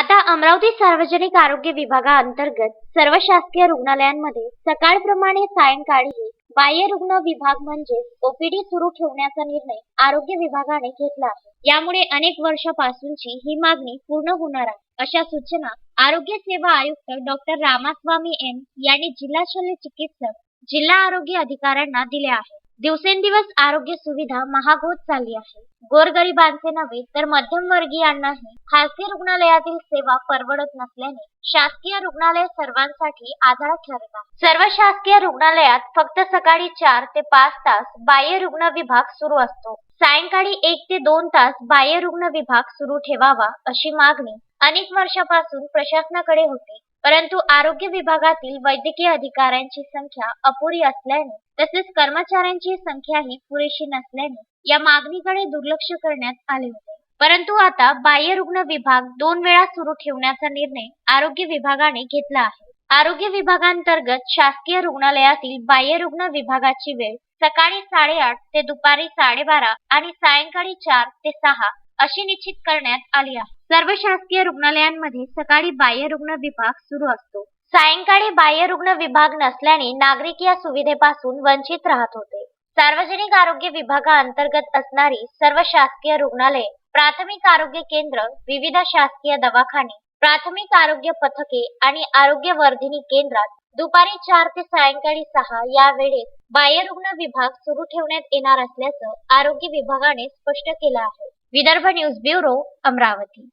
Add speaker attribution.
Speaker 1: आता अमरावती सार्वजनिक आरोग्य विभागाअंतर्गत सर्व शासकीय रुग्णालयांमध्ये सकाळप्रमाणे सायंकाळी बाह्य रुग्ण विभाग म्हणजेच ओपीडी सुरू ठेवण्याचा निर्णय आरोग्य विभागाने घेतला आहे. यामुळे अनेक वर्षापासूनची ही मागणी पूर्ण होणार आहे. अशा सूचना आरोग्य सेवा आयुक्त डॉक्टर रामास्वामी एम यांनी जिल्हा शल्य चिकित्सक जिल्हा आरोग्य अधिकाऱ्यांना दिल्या आहेत. दिवसेंदिवस आरोग्य सुविधा महाग होत चालली आहे. गोरगरिबांचे नव्हे तर मध्यमवर्गीयांनाही खासगी रुग्णालयातील सेवा परवडत नसल्याने शासकीय रुग्णालय सर्वांसाठी आधार ठरत आहे. सर्व शासकीय रुग्णालयात फक्त सकाळी चार ते पाच तास बाह्य रुग्ण विभाग सुरू असतो. सायंकाळी एक ते दोन तास बाह्य रुग्ण विभाग सुरू ठेवावा अशी मागणी अनेक वर्षापासून प्रशासनाकडे होती. परंतु आरोग्य विभागातील वैद्यकीय अधिकाऱ्यांची संख्या अपुरी असल्याने तसेच कर्मचाऱ्यांची संख्याही पुरेशी नसल्याने या मागणीकडे दुर्लक्ष करण्यात आले होते. परंतु आता बाह्य रुग्ण विभाग दोन वेळा सुरू ठेवण्याचा निर्णय आरोग्य विभागाने घेतला आहे. आरोग्य विभागांतर्गत शासकीय रुग्णालयातील बाह्य रुग्ण विभागाची वेळ सकाळी साडेआठ ते दुपारी साडेबारा आणि सायंकाळी चार ते सहा अशी निश्चित करण्यात आली आहे. सर्व शासकीय रुग्णालयांमध्ये सकाळी बाह्य रुग्ण विभाग सुरू असतो. सायंकाळी बाह्य रुग्ण विभाग नसल्याने नागरिक या सुविधेपासून वंचित राहत होते. सार्वजनिक आरोग्य विभागाअंतर्गत असणारी सर्व शासकीय रुग्णालये प्राथमिक आरोग्य केंद्र विविध शासकीय दवाखाने प्राथमिक आरोग्य पथके आणि आरोग्य वर्धिनी केंद्रात दुपारी चार ते सायंकाळी सहा या वेळेत बाह्य रुग्ण विभाग सुरू ठेवण्यात येणार असल्याचं आरोग्य विभागाने स्पष्ट केलं आहे. Vidarbha news bureau Amravati.